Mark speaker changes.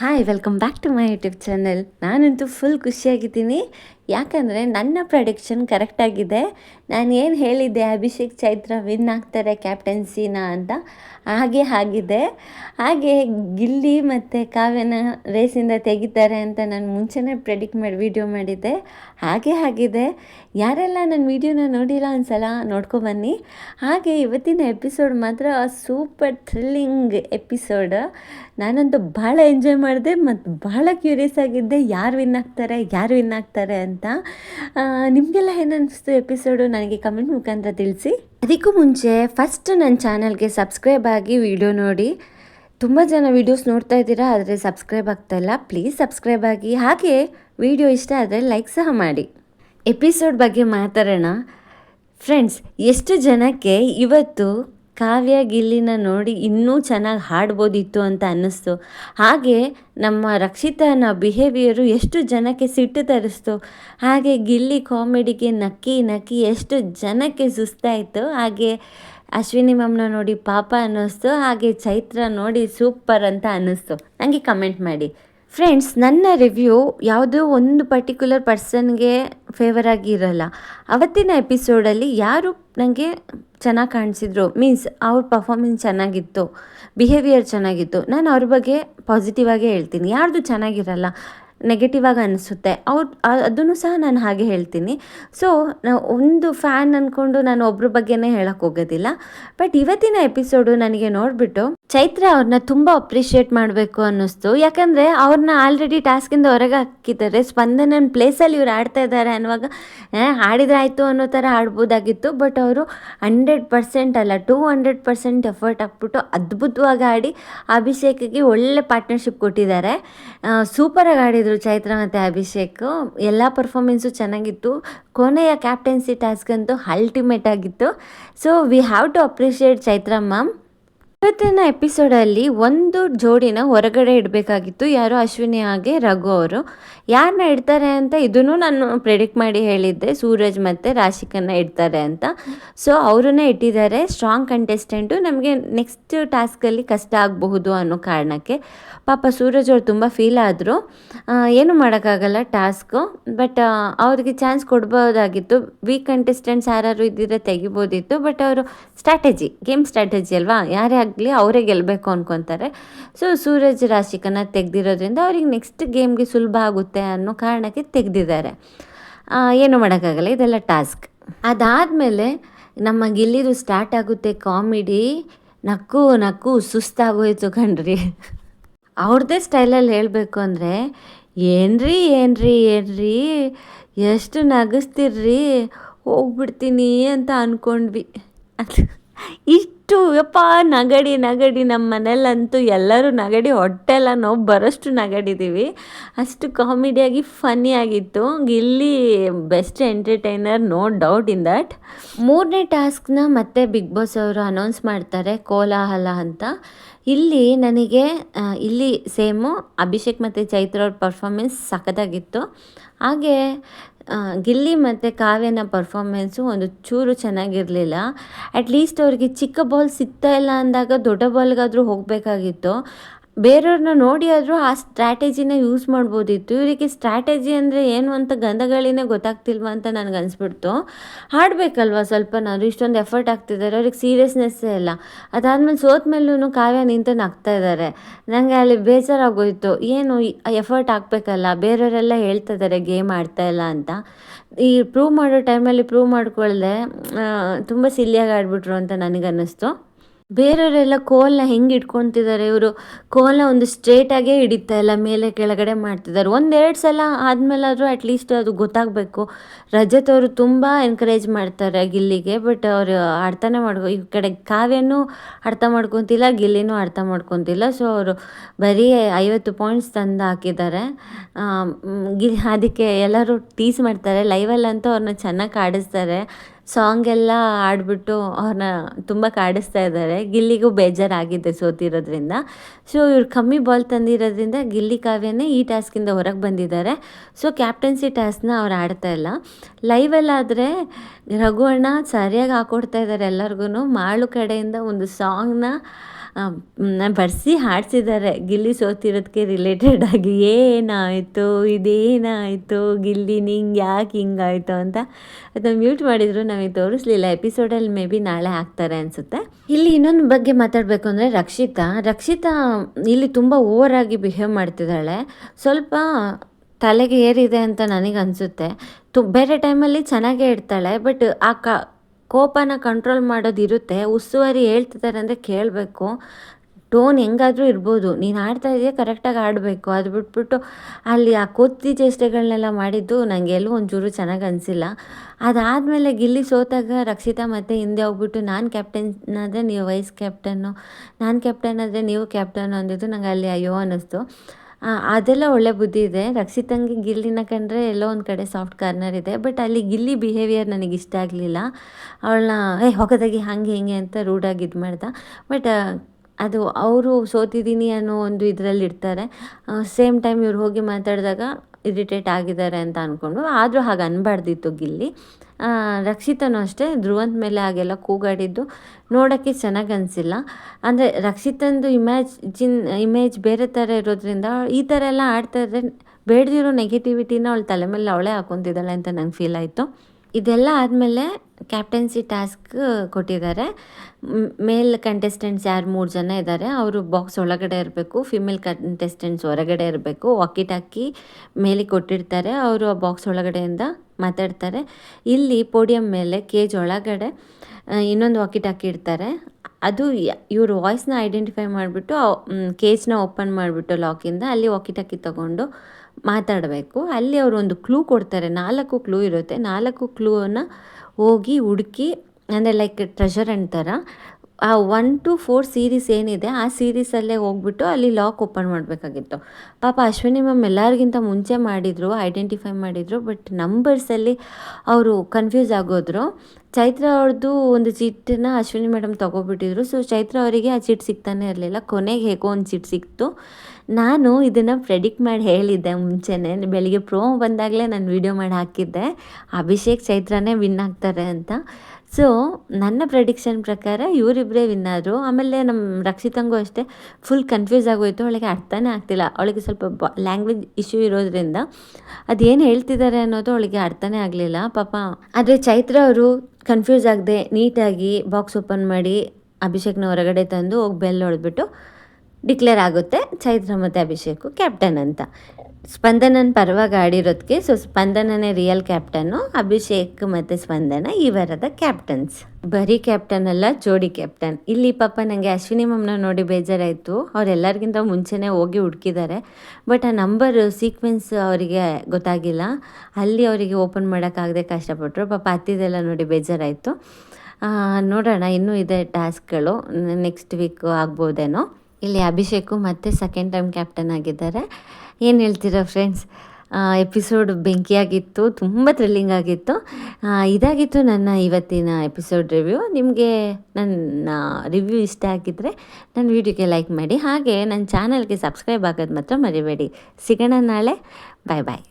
Speaker 1: Hi welcome back to my YouTube channel ನಾನಂತೂ full ಖುಷಿಯಾಗಿದ್ದೀನಿ. ಯಾಕಂದರೆ ನನ್ನ ಪ್ರೊಡಿಕ್ಷನ್ ಕರೆಕ್ಟಾಗಿದೆ ನಾನು ಏನು ಹೇಳಿದ್ದೆ, ಅಭಿಷೇಕ್ ಚೈತ್ರ ವಿನ್ ಆಗ್ತಾರೆ ಕ್ಯಾಪ್ಟನ್ಸಿನ ಅಂತ? ಹಾಗೆ ಆಗಿದೆ. ಹಾಗೆ ಗಿಲ್ಲಿ ಮತ್ತು ಕಾವ್ಯನ ರೇಸಿಂದ ತೆಗಿತಾರೆ ಅಂತ ನಾನು ಮುಂಚೆನೇ ಪ್ರೆಡಿಕ್ಟ್ ಮಾಡಿ ವಿಡಿಯೋ ಮಾಡಿದ್ದೆ. ಹಾಗೆ ಆಗಿದೆ. ಯಾರೆಲ್ಲ ನನ್ನ ವಿಡಿಯೋನ ನೋಡಿಲ್ಲ ಒಂದ್ಸಲ ನೋಡ್ಕೊಬನ್ನಿ ಹಾಗೆ ಇವತ್ತಿನ ಎಪಿಸೋಡ್ ಮಾತ್ರ ಸೂಪರ್ ಥ್ರಿಲ್ಲಿಂಗ್ ಎಪಿಸೋಡ್ ನಾನಂತೂ ಭಾಳ ಎಂಜಾಯ್ ಮಾಡಿದೆ ಮತ್ತು ಭಾಳ ಕ್ಯೂರಿಯಸ್ ಆಗಿದ್ದೆ, ಯಾರು ವಿನ್ ಆಗ್ತಾರೆ, ಯಾರು ವಿನ್ ಆಗ್ತಾರೆ ಅಂತ. ನಿಮಗೆಲ್ಲ ಏನು ಅನ್ನಿಸ್ತು ಎಪಿಸೋಡು ನನಗೆ ಕಮೆಂಟ್ ಮುಖಾಂತರ ತಿಳಿಸಿ. ಅದಕ್ಕೂ ಮುಂಚೆ ಫಸ್ಟ್ ನನ್ನ ಚಾನಲ್ಗೆ ಸಬ್ಸ್ಕ್ರೈಬ್ ಆಗಿ ವಿಡಿಯೋ ನೋಡಿ. ತುಂಬ ಜನ ವೀಡಿಯೋಸ್ ನೋಡ್ತಾ ಇದ್ದೀರಾ, ಆದರೆ ಸಬ್ಸ್ಕ್ರೈಬ್ ಆಗ್ತಾಯಿಲ್ಲ ಪ್ಲೀಸ್ ಸಬ್ಸ್ಕ್ರೈಬ್ ಆಗಿ. ಹಾಗೆ ವಿಡಿಯೋ ಇಷ್ಟ ಆದರೆ ಲೈಕ್ ಸಹ ಮಾಡಿ. ಎಪಿಸೋಡ್ ಬಗ್ಗೆ ಮಾತಾಡೋಣ. ಫ್ರೆಂಡ್ಸ್ ಎಷ್ಟು ಜನಕ್ಕೆ ಇವತ್ತು ಕಾವ್ಯ ಗಿಲ್ಲಿನ ನೋಡಿ ಇನ್ನೂ ಚೆನ್ನಾಗಿ ಹಾಡ್ಬೋದಿತ್ತು ಅಂತ ಅನ್ನಿಸ್ತು. ಹಾಗೆ ನಮ್ಮ ರಕ್ಷಿತನ ಬಿಹೇವಿಯರು ಎಷ್ಟು ಜನಕ್ಕೆ ಸಿಟ್ಟು ತರಿಸ್ತು. ಹಾಗೆ ಗಿಲ್ಲಿ ಕಾಮಿಡಿಗೆ ನಕ್ಕಿ ನಕ್ಕಿ ಎಷ್ಟು ಜನಕ್ಕೆ ಸುಸ್ತಾಯಿತು. ಹಾಗೆ ಅಶ್ವಿನಿ ಮ್ಯಾಮ್ನ ನೋಡಿ ಪಾಪ ಅನ್ನಿಸ್ತು. ಹಾಗೆ ಚೈತ್ರ ನೋಡಿ ಸೂಪರ್ ಅಂತ ಅನ್ನಿಸ್ತು. ನನಗೆ ಕಮೆಂಟ್ ಮಾಡಿ. ಫ್ರೆಂಡ್ಸ್ ನನ್ನ ರಿವ್ಯೂ ಯಾವುದೋ ಒಂದು ಪರ್ಟಿಕ್ಯುಲರ್ ಪರ್ಸನ್ಗೆ ಫೇವರ್ ಇರಲ್ಲ. ಅವತ್ತಿನ ಎಪಿಸೋಡಲ್ಲಿ ಯಾರು ನನಗೆ ಚೆನ್ನಾಗಿ ಕಾಣಿಸಿದ್ರು? ಮೀನ್ಸ್ ಅವ್ರ ಪರ್ಫಾಮೆನ್ಸ್ ಚೆನ್ನಾಗಿತ್ತು ಬಿಹೇವಿಯರ್ ಚೆನ್ನಾಗಿತ್ತು. ನಾನು ಅವ್ರ ಬಗ್ಗೆ ಪಾಸಿಟಿವ್ ಆಗೇ ಹೇಳ್ತೀನಿ. ಯಾರ್ದು ಚೆನ್ನಾಗಿರಲ್ಲ? ನೆಗೆಟಿವ್ ಆಗಿ ಅನಿಸುತ್ತೆ. ಅವ್ರು ಅದನ್ನು ಸಹ ನಾನು ಹಾಗೆ ಹೇಳ್ತೀನಿ. ಸೊ ಒಂದು ಫ್ಯಾನ್ ಅಂದ್ಕೊಂಡು ನಾನು ಒಬ್ರ ಬಗ್ಗೆನೇ ಹೇಳಕ್ಕೆ ಹೋಗೋದಿಲ್ಲ. ಬಟ್ ಇವತ್ತಿನ ಎಪಿಸೋಡು ನನಗೆ ನೋಡಿಬಿಟ್ಟು ಚೈತ್ರ ಅವ್ರನ್ನ ತುಂಬ ಅಪ್ರಿಷಿಯೇಟ್ ಮಾಡಬೇಕು ಅನ್ನಿಸ್ತು. ಯಾಕಂದರೆ ಅವ್ರನ್ನ ಆಲ್ರೆಡಿ ಟಾಸ್ಕಿಂದ ಹೊರಗೆ ಹಾಕಿದ್ದಾರೆ. ಸ್ಪಂದನ ಪ್ಲೇಸಲ್ಲಿ ಇವ್ರು ಆಡ್ತಾ ಇದ್ದಾರೆ ಅನ್ನುವಾಗ ಹಾಡಿದ್ರೆ ಆಯಿತು ಅನ್ನೋ ಥರ ಆಡ್ಬೋದಾಗಿತ್ತು ಬಟ್ ಅವರು ಹಂಡ್ರೆಡ್ ಪರ್ಸೆಂಟ್ ಅಲ್ಲ ಟೂ ಹಂಡ್ರೆಡ್ ಪರ್ಸೆಂಟ್ ಎಫರ್ಟ್ ಹಾಕ್ಬಿಟ್ಟು ಅದ್ಭುತವಾಗಿ ಆಡಿ ಅಭಿಷೇಕಿಗೆ ಒಳ್ಳೆ ಪಾರ್ಟ್ನರ್ಶಿಪ್ ಕೊಟ್ಟಿದ್ದಾರೆ. ಸೂಪರಾಗಿ ಆಡಿದರು ಚೈತ್ರ ಮತ್ತು ಅಭಿಷೇಕ್, ಎಲ್ಲ ಪರ್ಫಾಮೆನ್ಸು ಚೆನ್ನಾಗಿತ್ತು. ಕೊನೆಯ ಕ್ಯಾಪ್ಟನ್ಸಿ ಟಾಸ್ಕ್ ಅಂತೂ ಅಲ್ಟಿಮೇಟ್ ಆಗಿತ್ತು. So we have to appreciate Chaitra ma'am ಇವತ್ತಿನ ಎಪಿಸೋಡಲ್ಲಿ ಒಂದು ಜೋಡಿನ ಹೊರಗಡೆ ಇಡಬೇಕಾಗಿತ್ತು. ಯಾರು? ಅಶ್ವಿನಿ ಹಾಗೆ ರಘು ಅವರು. ಯಾರನ್ನ ಇಡ್ತಾರೆ ಅಂತ ಇದನ್ನು ನಾನು ಪ್ರೆಡಿಕ್ಟ್ ಮಾಡಿ ಹೇಳಿದ್ದೆ. ಸೂರಜ್ ಮತ್ತು ರಾಶಿಕನ್ನ ಇಡ್ತಾರೆ ಅಂತ. ಸೊ ಅವರನ್ನ ಇಟ್ಟಿದ್ದಾರೆ. ಸ್ಟ್ರಾಂಗ್ ಕಂಟೆಸ್ಟೆಂಟು ನಮಗೆ ನೆಕ್ಸ್ಟ್ ಟಾಸ್ಕಲ್ಲಿ ಕಷ್ಟ ಆಗಬಹುದು ಅನ್ನೋ ಕಾರಣಕ್ಕೆ. ಪಾಪ ಸೂರಜ್ ಅವ್ರು ತುಂಬ ಫೀಲ್ ಆದರು. ಏನು ಮಾಡೋಕ್ಕಾಗಲ್ಲ ಟಾಸ್ಕು ಬಟ್ ಅವ್ರಿಗೆ ಚಾನ್ಸ್ ಕೊಡ್ಬೋದಾಗಿತ್ತು. ವೀಕ್ ಕಂಟೆಸ್ಟೆಂಟ್ಸ್ ಯಾರು ಇದ್ದಿದ್ರೆ ತೆಗಿಬೋದಿತ್ತು. ಬಟ್ ಅವರು ಸ್ಟ್ರಾಟಜಿ ಗೇಮ್ ಸ್ಟ್ರಾಟಜಿ ಅಲ್ವಾ? ಯಾರೇ ಆಗಲಿ ಅವರೇ ಗೆಲ್ಲಬೇಕು ಅನ್ಕೊತಾರೆ. ಸೊ ಸೂರಜ್ ರಾಶಿಕನ ತೆಗೆದಿರೋದ್ರಿಂದ ಅವ್ರಿಗೆ ನೆಕ್ಸ್ಟ್ ಗೇಮ್ಗೆ ಸುಲಭ ಆಗುತ್ತೆ ಅನ್ನೋ ಕಾರಣಕ್ಕೆ ತೆಗೆದಿದ್ದಾರೆ. ಏನು ಮಾಡೋಕ್ಕಾಗಲ್ಲ, ಇದೆಲ್ಲ ಟಾಸ್ಕ್ ಅದಾದಮೇಲೆ ನಮ್ಮ ಗಿಲ್ಲಿದು ಸ್ಟಾರ್ಟ್ ಆಗುತ್ತೆ ಕಾಮಿಡಿ ನಕ್ಕು ನಕ್ಕು ಸುಸ್ತಾಗೋಯ್ತು ಕಣ್ರಿ. ಅವ್ರದ್ದೇ ಸ್ಟೈಲಲ್ಲಿ ಹೇಳಬೇಕು ಅಂದರೆ, ಏನ್ರಿ ಏನ್ರಿ ಏನ್ರಿ, ಎಷ್ಟು ನಗಿಸ್ತಿರ್ರಿ, ಹೋಗ್ಬಿಡ್ತೀನಿ ಅಂತ ಅಂದ್ಕೊಂಡ್ವಿ ಅದು ಇಷ್ಟು ಯಪ್ಪ ನಗಡಿ ನಗಡಿ ನಮ್ಮ ಮನೇಲಂತೂ ಎಲ್ಲರೂ ನಗಡಿ ಹೊಟ್ಟೆಲ್ಲ ನೋವು ಬರೋಷ್ಟು ನಗಡಿದ್ದೀವಿ ಅಷ್ಟು ಕಾಮಿಡಿಯಾಗಿ ಫನ್ನಿ ಆಗಿತ್ತು. Gilli best entertainer, no doubt in that. ಮೂರನೇ ಟಾಸ್ಕ್ನ ಮತ್ತೆ ಬಿಗ್ ಬಾಸ್ ಅವರು ಅನೌನ್ಸ್ ಮಾಡ್ತಾರೆ, ಕೋಲಾಹಲ ಅಂತ. ಇಲ್ಲಿ ನನಗೆ ಇಲ್ಲಿ ಸೇಮು ಅಭಿಷೇಕ್ ಮತ್ತು ಚೈತ್ರ ಅವ್ರ ಪರ್ಫಾಮೆನ್ಸ್ ಸಖತ್ತಾಗಿತ್ತು. ಹಾಗೆ ಗಿಲ್ಲಿ ಮತ್ತು ಕಾವ್ಯನ ಪರ್ಫಾಮೆನ್ಸು ಒಂದು ಚೂರು ಚೆನ್ನಾಗಿರಲಿಲ್ಲ. ಅಟ್ಲೀಸ್ಟ್ ಅವ್ರಿಗೆ ಚಿಕ್ಕ ಬಾಲ್ ಸಿಗ್ತಾ ಇಲ್ಲ ಅಂದಾಗ ದೊಡ್ಡ ಬಾಲ್ಗಾದರೂ ಹೋಗಬೇಕಾಗಿತ್ತು. ಬೇರೆಯವ್ರನ್ನ ನೋಡಿ ಆದರೂ ಆ ಸ್ಟ್ರಾಟಜಿನ ಯೂಸ್ ಮಾಡ್ಬೋದಿತ್ತು. ಇವರಿಗೆ ಸ್ಟ್ರಾಟಜಿ ಅಂದರೆ ಏನು ಅಂತ ಗಂಧಗಳಿನೇ ಗೊತ್ತಾಗ್ತಿಲ್ವ ಅಂತ ನನಗೆ ಅನಿಸ್ಬಿಡ್ತು. ಹಾಡಬೇಕಲ್ವ ನಾನು? ಇಷ್ಟೊಂದು ಎಫರ್ಟ್ ಆಗ್ತಿದ್ದಾರೆ. ಅವ್ರಿಗೆ ಸೀರಿಯಸ್ನೆಸ್ಸೇ ಇಲ್ಲ. ಅದಾದಮೇಲೆ ಸೋತ ಮೇಲೂ ಕಾವ್ಯ ನಿಂತು ನಗ್ತಾ ಇದ್ದಾರೆ ನನಗೆ ಅಲ್ಲಿ ಬೇಜಾರಾಗೋಯ್ತು. ಏನು ಎಫರ್ಟ್ ಹಾಕ್ಬೇಕಲ್ಲ ಬೇರೆಯವರೆಲ್ಲ ಹೇಳ್ತಾ ಇದ್ದಾರೆ ಗೇಮ್ ಆಡ್ತಾ ಇಲ್ಲ ಅಂತ. ಈ ಪ್ರೂವ್ ಮಾಡೋ ಟೈಮಲ್ಲಿ ಪ್ರೂವ್ ಮಾಡ್ಕೊಳ್ಳದೆ ತುಂಬ ಸಿಲ್ಲಿಯಾಗಿ ಆಡ್ಬಿಟ್ರು ಅಂತ ನನಗನ್ನಿಸ್ತು ಬೇರೆಯವರೆಲ್ಲ ಕೋಲನ್ನ ಹೆಂಗೆ ಇಟ್ಕೊತಿದ್ದಾರೆ ಇವರು? ಕೋಲನ್ನ ಒಂದು ಸ್ಟ್ರೇಟಾಗೇ ಹಿಡಿತಾ ಇಲ್ಲ, ಮೇಲೆ ಕೆಳಗಡೆ ಮಾಡ್ತಿದ್ದಾರೆ. ಒಂದೆರಡು ಸಲ ಆದಮೇಲಾದರೂ ಅಟ್ಲೀಸ್ಟ್ ಅದು ಗೊತ್ತಾಗಬೇಕು. ರಜತ್ ಅವರು ತುಂಬ ಎನ್ಕರೇಜ್ ಮಾಡ್ತಾರೆ ಗಿಲ್ಲಿಗೆ ಬಟ್ ಅವರು ಅರ್ಥನೇ ಮಾಡ್ಕೊ, ಈ ಕಡೆ ಕಾವ್ಯನೂ ಅರ್ಥ ಮಾಡ್ಕೊತಿಲ್ಲ, ಗಿಲ್ಲಿನೂ ಅರ್ಥ ಮಾಡ್ಕೊತಿಲ್ಲ. ಸೊ ಅವರು ಬರೀ ಐವತ್ತು ಪಾಯಿಂಟ್ಸ್ ತಂದು ಹಾಕಿದ್ದಾರೆ. ಗಿ ಅದಕ್ಕೆ ಎಲ್ಲರೂ ಟೀಸ್ ಮಾಡ್ತಾರೆ. ಲೈವಲ್ಲಂತೂ ಅವ್ರನ್ನ ಚೆನ್ನಾಗಿ ಕಾಡಿಸ್ತಾರೆ. ಸಾಂಗ್ ಎಲ್ಲ ಆಡಿಬಿಟ್ಟು ಅವ್ರನ್ನ ತುಂಬ ಕಾಡಿಸ್ತಾ ಇದ್ದಾರೆ. ಗಿಲ್ಲಿಗೂ ಬೇಜಾರಾಗಿದೆ ಸೋತಿರೋದ್ರಿಂದ. ಸೊ ಇವ್ರು ಕಮ್ಮಿ ಬಾಲ್ ತಂದಿರೋದ್ರಿಂದ ಗಿಲ್ಲಿ ಕಾವ್ಯನೇ ಈ ಟಾಸ್ಕಿಂದ ಹೊರಗೆ ಬಂದಿದ್ದಾರೆ. ಸೊ ಕ್ಯಾಪ್ಟನ್ಸಿ ಟಾಸ್ಕ್ನ ಅವ್ರು ಆಡ್ತಾ ಇಲ್ಲ. ಲೈವಲ್ಲಾದರೆ ರಘು ಅಣ್ಣ ಸರಿಯಾಗಿ ಹಾಕ್ಕೊಡ್ತಾ ಇದ್ದಾರೆ ಎಲ್ಲರಿಗೂ ಮಾಳು ಕಡೆಯಿಂದ ಒಂದು ಸಾಂಗ್ನ ಬರ್ಸಿ ಹಾಡ್ಸಿದ್ದಾರೆ. ಗಿಲ್ಲಿ ಸೋತಿರೋದಕ್ಕೆ ರಿಲೇಟೆಡ್ ಆಗಿ ಏನಾಯಿತು? ಇದೇನಾಯಿತು? ಗಿಲ್ಲಿ ನಿಂಗೆ ಯಾಕೆ ಹಿಂಗಾಯಿತು ಅಂತ ಅದನ್ನು ಮ್ಯೂಟ್ ಮಾಡಿದ್ರು. ನಮಗೆ ತೋರಿಸ್ಲಿಲ್ಲ. ಎಪಿಸೋಡಲ್ಲಿ ಮೇ ಬಿ ನಾಳೆ ಹಾಕ್ತಾರೆ ಅನಿಸುತ್ತೆ. ಇಲ್ಲಿ ಇನ್ನೊಂದು ಬಗ್ಗೆ ಮಾತಾಡಬೇಕು ಅಂದರೆ ರಕ್ಷಿತಾ. ರಕ್ಷಿತಾ ಇಲ್ಲಿ ತುಂಬ ಓವರಾಗಿ ಬಿಹೇವ್ ಮಾಡ್ತಿದ್ದಾಳೆ. ಸ್ವಲ್ಪ ತಲೆಗೆ ಏರಿದೆ ಅಂತ ನನಗೆ ಅನಿಸುತ್ತೆ ತು, ಬೇರೆ ಟೈಮಲ್ಲಿ ಚೆನ್ನಾಗೇ ಇರ್ತಾಳೆ ಬಟ್ ಆ ಕ ಕೋಪನ ಕಂಟ್ರೋಲ್ ಮಾಡೋದು ಇರುತ್ತೆ. ಉಸ್ತುವಾರಿ ಹೇಳ್ತಿದ್ದಾರೆ ಅಂದರೆ ಕೇಳಬೇಕು. ಟೋನ್ ಹೆಂಗಾದರೂ ಇರ್ಬೋದು. ನೀನು ಆಡ್ತಾ ಇದೆಯಾ? ಕರೆಕ್ಟಾಗಿ ಆಡಬೇಕು. ಅದು ಬಿಟ್ಬಿಟ್ಟು ಅಲ್ಲಿ ಆ ಕೊತ್ತಿ ಚೇಷ್ಟೆಗಳನ್ನೆಲ್ಲ ಮಾಡಿದ್ದು ನನಗೆ ಎಲ್ಲೂ ಒಂಚೂರು ಚೆನ್ನಾಗಿ ಅನಿಸಿಲ್ಲ. ಅದಾದಮೇಲೆ ಗಿಲ್ಲಿ ಸೋತಾಗ ರಕ್ಷಿತಾ ಮತ್ತೆ ಹಿಂದೆ ಹೋಗ್ಬಿಟ್ಟು, ನಾನು ಕ್ಯಾಪ್ಟನ್ ಆದರೆ ನೀವು ವೈಸ್ ಕ್ಯಾಪ್ಟನ್ನು ನಾನು ಕ್ಯಾಪ್ಟನ್ ಆದರೆ ನೀವು ಕ್ಯಾಪ್ಟನ್ ಅಂದಿದ್ದು ನಂಗೆ ಅಲ್ಲಿ ಅಯ್ಯೋ ಅನ್ನಿಸ್ತು. ಅದೆಲ್ಲ ಒಳ್ಳೆ ಬುದ್ಧಿ ಇದೆ. ರಕ್ಷಿತಂಗೆ ಗಿಲ್ಲಿನ ಕಂಡ್ರೆ ಎಲ್ಲೋ ಒಂದು ಕಡೆ ಸಾಫ್ಟ್ ಕಾರ್ನರ್ ಇದೆ. ಬಟ್ ಅಲ್ಲಿ ಗಿಲ್ಲಿ ಬಿಹೇವಿಯರ್ ನನಗೆ ಇಷ್ಟ ಆಗಲಿಲ್ಲ. ಅವಳನ್ನ ಏ, ಹೊಗದಾಗಿ, ಹಂಗೆ, ಹಿಂಗೆ ಅಂತ ರೂಡಾಗಿ ಇದು ಮಾಡ್ದ. ಬಟ್ ಅದು ಅವರು ಸೋತಿದ್ದೀನಿ ಅನ್ನೋ ಒಂದು ಇದರಲ್ಲಿ ಇರ್ತಾರೆ ಸೇಮ್ ಟೈಮ್ ಇವ್ರು ಹೋಗಿ ಮಾತಾಡಿದಾಗ ಇರಿಟೇಟ್ ಆಗಿದ್ದಾರೆ ಅಂತ ಅಂದ್ಕೊಂಡು ಆದರೂ ಹಾಗೆ ಅನ್ಬಾರ್ದಿತ್ತು ಗಿಲ್ಲಿ. ರಕ್ಷಿತನು ಅಷ್ಟೇ, ಧ್ರುವಂತ ಮೇಲೆ ಹಾಗೆಲ್ಲ ಕೂಗಾಡಿದ್ದು ನೋಡೋಕ್ಕೆ ಚೆನ್ನಾಗಿ ಅನಿಸಿಲ್ಲ. ಅಂದರೆ ರಕ್ಷಿತಂದು ಇಮ್ಯಾಜಿನ್ ಇಮೇಜ್ ಬೇರೆ ಥರ ಇರೋದ್ರಿಂದ ಈ ಥರ ಎಲ್ಲ ಆಡ್ತಾ ಇದ್ರೆ ಬೇಡದಿರೋ ನೆಗೆಟಿವಿಟಿನ ಅವಳು ತಲೆ ಮೇಲೆ ಅವಳೇ ಹಾಕೊತಿದ್ದಾಳೆ ಅಂತ ನಂಗೆ ಫೀಲ್ ಆಯಿತು. ಇದೆಲ್ಲ ಆದಮೇಲೆ ಕ್ಯಾಪ್ಟನ್ಸಿ ಟಾಸ್ಕ್ ಕೊಟ್ಟಿದ್ದಾರೆ. ಮೇಲ್ ಕಂಟೆಸ್ಟೆಂಟ್ಸ್ ಯಾರು ಮೂರು ಜನ ಇದ್ದಾರೆ ಅವರು ಬಾಕ್ಸ್ ಒಳಗಡೆ ಇರಬೇಕು ಫಿಮೇಲ್ ಕಂಟೆಸ್ಟೆಂಟ್ಸ್ ಹೊರಗಡೆ ಇರಬೇಕು ವಾಕಿ ಟಾಕಿ ಮೇಲೆ ಕೊಟ್ಟಿರ್ತಾರೆ, ಅವರು ಆ ಬಾಕ್ಸ್ ಒಳಗಡೆಯಿಂದ ಮಾತಾಡ್ತಾರೆ. ಇಲ್ಲಿ ಪೋಡಿಯಂ ಮೇಲೆ ಕೇಜ್ ಒಳಗಡೆ ಇನ್ನೊಂದು ವಾಕಿ ಟಾಕಿ ಇಡ್ತಾರೆ. ಅದು ಇವರು ವಾಯ್ಸ್ನ ಐಡೆಂಟಿಫೈ ಮಾಡಿಬಿಟ್ಟು ಕೇಜ್ನ ಓಪನ್ ಮಾಡಿಬಿಟ್ಟು ಲಾಕಿಂದ ಅಲ್ಲಿ ವಾಕಿ ಟಾಕಿ ತೊಗೊಂಡು ಮಾತಾಡಬೇಕು. ಅಲ್ಲಿ ಅವರು ಒಂದು ಕ್ಲೂ ಕೊಡ್ತಾರೆ. ನಾಲ್ಕು ಕ್ಲೂ ಇರುತ್ತೆ. ನಾಲ್ಕು ಕ್ಲೂವನ್ನು ಹೋಗಿ ಹುಡುಕಿ, ಅಂದರೆ ಲೈಕ್ ಟ್ರೆಷರ್ ಥರ ಆ ಒನ್ ಟು ಫೋರ್ ಸೀರೀಸ್ ಏನಿದೆ, ಆ ಸೀರೀಸಲ್ಲೇ ಹೋಗ್ಬಿಟ್ಟು ಅಲ್ಲಿ ಲಾಕ್ ಓಪನ್ ಮಾಡಬೇಕಾಗಿತ್ತು. ಪಾಪ ಅಶ್ವಿನಿ ಮ್ಯಾಮ್ ಎಲ್ಲರಿಗಿಂತ ಮುಂಚೆ ಮಾಡಿದರು ಐಡೆಂಟಿಫೈ ಮಾಡಿದರು ಬಟ್ ನಂಬರ್ಸಲ್ಲಿ ಅವರು ಕನ್ಫ್ಯೂಸ್ ಆಗೋದ್ರು. ಚೈತ್ರ ಅವ್ರದ್ದು ಒಂದು ಚೀಟನ್ನ ಅಶ್ವಿನಿ ಮೇಡಮ್ ತೊಗೊಬಿಟ್ಟಿದ್ರು. ಸೊ ಚೈತ್ರ ಅವರಿಗೆ ಆ ಚೀಟ್ ಸಿಗ್ತಾನೆ ಇರಲಿಲ್ಲ. ಕೊನೆಗೆ ಹೇಗೋ ಒಂದು ಚೀಟ್ ಸಿಕ್ತು. ನಾನು ಇದನ್ನು ಪ್ರೆಡಿಕ್ಟ್ ಮಾಡಿ ಹೇಳಿದ್ದೆ ಮುಂಚೆನೇ. ಬೆಳಿಗ್ಗೆ ಪ್ರೋಮೋ ಬಂದಾಗಲೇ ನಾನು ವೀಡಿಯೋ ಮಾಡಿ ಹಾಕಿದ್ದೆ. ಅಭಿಷೇಕ್ ಚೈತ್ರನೇ ವಿನ್ ಆಗ್ತಾರೆ ಅಂತ. ಸೊ, ನನ್ನ ಪ್ರೆಡಿಕ್ಷನ್ ಪ್ರಕಾರ ಇವರಿಬ್ಬರೇ ಆದರು. ಆಮೇಲೆ ನಮ್ಮ ರಕ್ಷಿತಂಗೂ ಅಷ್ಟೇ ಫುಲ್ ಕನ್ಫ್ಯೂಸ್ ಆಗೋಯಿತು. ಅವಳಿಗೆ ಅರ್ಥನೇ ಆಗ್ತಿಲ್ಲ. ಅವಳಿಗೆ ಸ್ವಲ್ಪ ಲ್ಯಾಂಗ್ವೇಜ್ ಇಶ್ಯೂ ಇರೋದ್ರಿಂದ. ಅದೇನು ಹೇಳ್ತಿದ್ದಾರೆ ಅನ್ನೋದು ಅವಳಿಗೆ ಅರ್ಥನೇ ಆಗಲಿಲ್ಲ. ಪಾಪ, ಆದರೆ ಚೈತ್ರ ಅವರು ಕನ್ಫ್ಯೂಸ್ ಆಗದೆ ನೀಟಾಗಿ ಬಾಕ್ಸ್ ಓಪನ್ ಮಾಡಿ ಅಭಿಷೇಕ್ನ ಹೊರಗಡೆ ತಂದು ಹೋಗಿ ಬೆಲ್ ಹೊಡೆದ್ಬಿಟ್ಟು ಡಿಕ್ಲೇರ್ ಆಗುತ್ತೆ. ಚೈತ್ರ ಮತ್ತು ಅಭಿಷೇಕು ಕ್ಯಾಪ್ಟನ್ ಅಂತ. ಸ್ಪಂದನನ ಪರವಾಗಿ ಆಡಿರೋದಕ್ಕೆ ಸೊ ಸ್ಪಂದನನೇ ರಿಯಲ್ ಕ್ಯಾಪ್ಟನ್ನು ಅಭಿಷೇಕ್ ಮತ್ತು ಸ್ಪಂದನ, ಇವರದ ಕ್ಯಾಪ್ಟನ್ಸ್ ಬರೀ ಕ್ಯಾಪ್ಟನ್ ಅಲ್ಲ, ಜೋಡಿ ಕ್ಯಾಪ್ಟನ್ ಇಲ್ಲಿ ಪಾಪ ನನಗೆ ಅಶ್ವಿನಿ ಮಮ್ಮನ ನೋಡಿ ಬೇಜಾರಾಯಿತು. ಅವರೆಲ್ಲರಿಗಿಂತ ಮುಂಚೆನೇ ಹೋಗಿ ಹುಡುಕಿದ್ದಾರೆ ಬಟ್ ಆ ನಂಬರ್ ಸೀಕ್ವೆನ್ಸ್ ಅವರಿಗೆ ಗೊತ್ತಾಗಿಲ್ಲ. ಅಲ್ಲಿ ಅವರಿಗೆ ಓಪನ್ ಮಾಡೋಕ್ಕಾಗದೆ ಕಷ್ಟಪಟ್ಟರು ಪಾಪ ಹತ್ತಿದೆಲ್ಲ ನೋಡಿ ಬೇಜಾರಾಯಿತು. ನೋಡೋಣ, ಇನ್ನೂ ಇದೆ ಟಾಸ್ಕ್ಗಳು ನೆಕ್ಸ್ಟ್ ವೀಕ್ ಆಗ್ಬೋದೇನೋ. ಇಲ್ಲಿ ಅಭಿಷೇಕು ಮತ್ತೆ ಸೆಕೆಂಡ್ ಟೈಮ್ ಕ್ಯಾಪ್ಟನ್ ಆಗಿದ್ದಾರೆ. ಏನು ಹೇಳ್ತೀರಾ ಫ್ರೆಂಡ್ಸ್ ಎಪಿಸೋಡ್ ಬೆಂಕಿಯಾಗಿತ್ತು, ತುಂಬ ಥ್ರಿಲ್ಲಿಂಗ್ ಆಗಿತ್ತು. ಇದಾಗಿತ್ತು ನನ್ನ ಇವತ್ತಿನ ಎಪಿಸೋಡ್ ರಿವ್ಯೂ ನಿಮಗೆ ನನ್ನ ರಿವ್ಯೂ ಇಷ್ಟ ಆಗಿದ್ದರೆ ನನ್ನ ವೀಡಿಯೋಗೆ ಲೈಕ್ ಮಾಡಿ. ಹಾಗೆ ನನ್ನ ಚಾನಲ್ಗೆ ಸಬ್ಸ್ಕ್ರೈಬ್ ಆಗೋದು ಮಾತ್ರ ಮರಿಬೇಡಿ. ಸಿಗೋಣ ನಾಳೆ. ಬಾಯ್ ಬಾಯ್